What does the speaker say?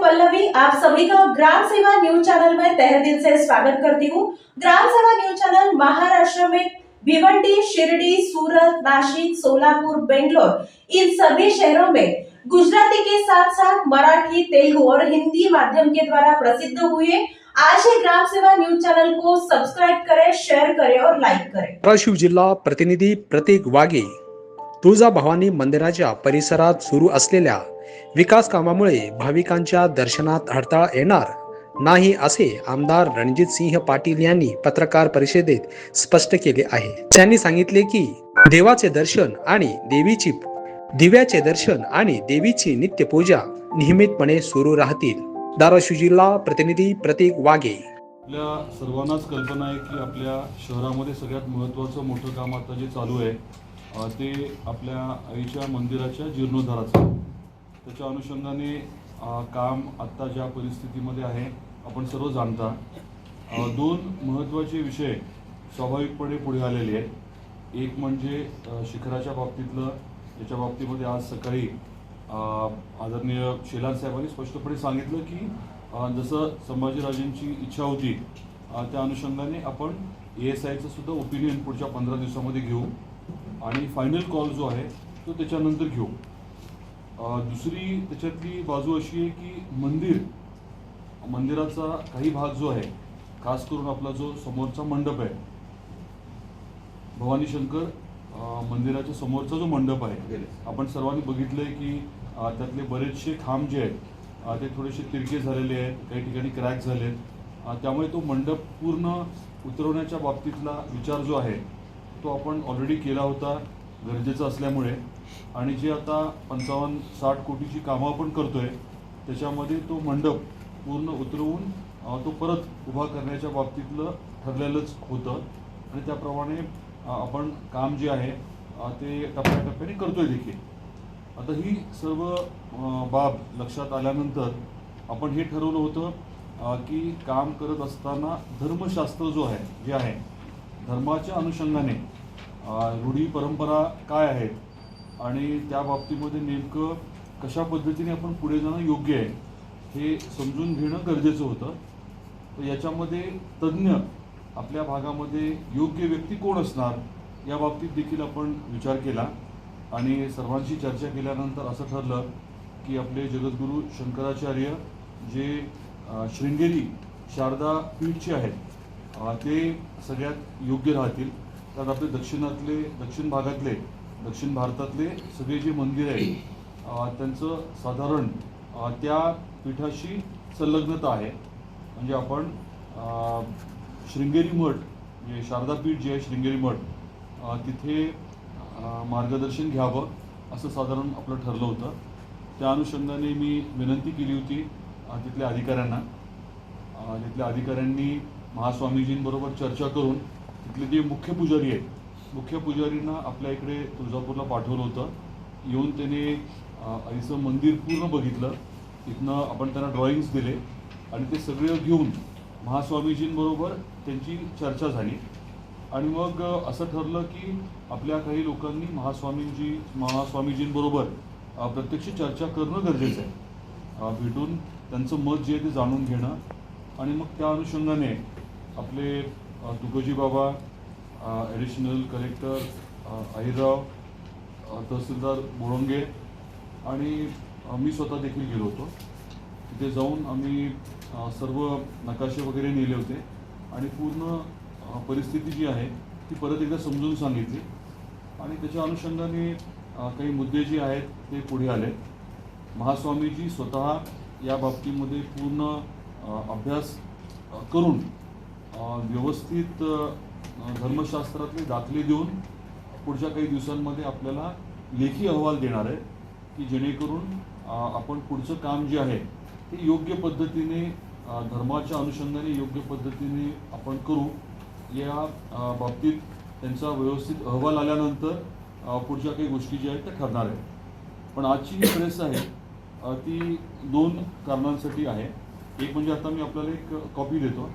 हूँ पल्लवी आप सभी का ग्राम सेवा न्यूज चैनल में तहे दिल से स्वागत करती हूँ। ग्राम सेवा न्यूज चैनल महाराष्ट्र में भिवंडी शिरडी सूरत नासिक सोलापुर बेंगलोर इन सभी शहरों में गुजराती के साथ साथ मराठी तेलुगु और हिंदी माध्यम के द्वारा प्रसिद्ध हुए आज ही ग्राम सेवा न्यूज चैनल को सब्सक्राइब करें शेयर करें और लाइक करें। धाराशिव जिल्हा प्रतिनिधी प्रतीक वागे तुळजाभवानी मंदिराच्या परिसरात सुरू असलेल्या विकास कामामुळे भाविकांच्या दर्शनात अडथळा येणार नाही असे आमदार रणजित सिंह पाटील यांनी पत्रकार परिषदेत स्पष्ट केले आहे. त्यांनी सांगितले की देवाचे दर्शन आणि देवीची दिव्याचे दर्शन आणि देवीची नित्यपूजा नियमितपणे सुरू राहतील. धाराशिव जिल्हा प्रतिनिधी प्रतीक वागे आपल्या सर्वांनाच कल्पना आहे की आपल्या शहरामध्ये सगळ्यात महत्त्वाचं मोठं काम आता जे चालू आहे ते आपल्या आईच्या मंदिराच्या जीर्णोद्धाराचं. त्याच्या अनुषंगाने काम आत्ता ज्या परिस्थितीमध्ये आहे आपण सर्व जाणता. दोन महत्त्वाचे विषय स्वाभाविकपणे पुढे आलेले आहेत. एक म्हणजे शिखराच्या बाबतीतलं याच्या बाबतीमध्ये आज सकाळी आदरणीय शेलार साहेबांनी स्पष्टपणे सांगितलं की जसं संभाजीराजेंची इच्छा होती त्या अनुषंगाने आपण ए एस आयचं सुद्धा ओपिनियन पुढच्या पंधरा दिवसामध्ये घेऊ. आणि फायनल कॉल जो आहे तो त्याच्यानंतर घेऊ. दुसरी त्याच्यातली बाजू अशी आहे की मंदिर मंदिराचा काही भाग जो आहे खास करून आपला जो समोरचा मंडप आहे भवानी शंकर मंदिराच्या समोरचा जो मंडप आहे आपण सर्वांनी बघितलंय की त्यातले बरेचसे खांब जे आहेत ते थोडेसे तिरके झालेले आहेत काही ठिकाणी क्रॅक झाले आहेत त्यामुळे तो मंडप पूर्ण उतरवण्याच्या बाबतीतला विचार जो आहे तो आपण ऑलरेडी केला होता गरजेचा असल्यामुळे. आणि जे आता पंचावन्न साठ कोटीची कामं आपण करतोय त्याच्यामध्ये तो मंडप पूर्ण उतरवून तो परत उभा करण्याच्या बाबतीतलं ठरलेलंच होतं. आणि त्याप्रमाणे आपण काम जे आहे ते टप्प्याटप्प्याने करतोय देखील. आता ही सर्व बाब लक्षात आल्यानंतर आपण हे ठरवलं होतं की काम करत असताना धर्मशास्त्र जो आहे जे आहे धर्माच्या अनुषंगाने रूढी परंपरा काय आहेत आणि त्या बाबतीमध्ये नेमकं कशा पद्धतीने आपण पुढे जाणं योग्य आहे हे समजून घेणं गरजेचं होतं. तर याच्यामध्ये तज्ज्ञ आपल्या भागामध्ये योग्य व्यक्ती कोण असणार या बाबतीत देखील आपण विचार केला. आणि सर्वांशी चर्चा केल्यानंतर असं ठरलं की आपले जगद्गुरू शंकराचार्य जे शृंगेरी शारदा पीठचे आहेत ते सगळ्यात योग्य राहतील. त्यात आपले दक्षिणातले दक्षिण भागातले दक्षिण भारतातले सगळे जे मंदिर आहे त्यांचं साधारण त्या पीठाशी संलग्नता आहे. म्हणजे आपण शृंगेरी मठ म्हणजे शारदापीठ जे आहे शृंगेरी मठ तिथे मार्गदर्शन घ्यावं असं साधारण आपलं ठरलं होतं. त्या अनुषंगाने मी विनंती केली होती तिथल्या अधिकाऱ्यांना. तिथल्या अधिकाऱ्यांनी महास्वामीजींबरोबर चर्चा करून तिथले जे मुख्य पुजारी आहेत मुख्य पुजारींना आपल्या इकडे तुळजापूरला पाठवलं होतं. येऊन त्याने आईचं मंदिर पूर्ण बघितलं. इथनं आपण त्यांना ड्रॉइंग्स दिले. आणि ते सगळे घेऊन महास्वामीजींबरोबर त्यांची चर्चा झाली. आणि मग असं ठरलं की आपल्या काही लोकांनी महास्वामींजी महास्वामीजींबरोबर प्रत्यक्ष चर्चा करणं गरजेचं आहे. भेटून त्यांचं मत जे आहे ते जाणून घेणं. आणि मग त्या अनुषंगाने आपले तुकोजी बाबा ॲडिशनल कलेक्टर अहिरराव तहसीलदार बोळंगे आणि मी स्वतः देखील गेलो होतो. तिथे जाऊन आम्ही सर्व नकाशे वगैरे नेले होते आणि पूर्ण परिस्थिती जी आहे ती परत एकदा समजून सांगितली आणि त्याच्या अनुषंगाने काही मुद्दे जे आहेत ते पुढे आले. महास्वामीजी स्वतः या बाबतीमध्ये पूर्ण अभ्यास करून व्यवस्थित धर्मशास्त्रातले दाखले देऊन पुढच्या काही दिवसांमध्ये आपल्याला लेखी अहवाल देणार आहे की जेणेकरून आपण पुढचं काम जे आहे ते योग्य पद्धतीने धर्माच्या अनुषंगाने योग्य पद्धतीने आपण करू. या बाबतीत त्यांचा व्यवस्थित अहवाल आल्यानंतर पुढच्या काही गोष्टी ज्या आहेत त्या ठरणार आहेत. पण आजची जी प्रेस आहे ती दोन कारणांसाठी आहे. एक म्हणजे आता मी आपल्याला एक कॉपी देतो.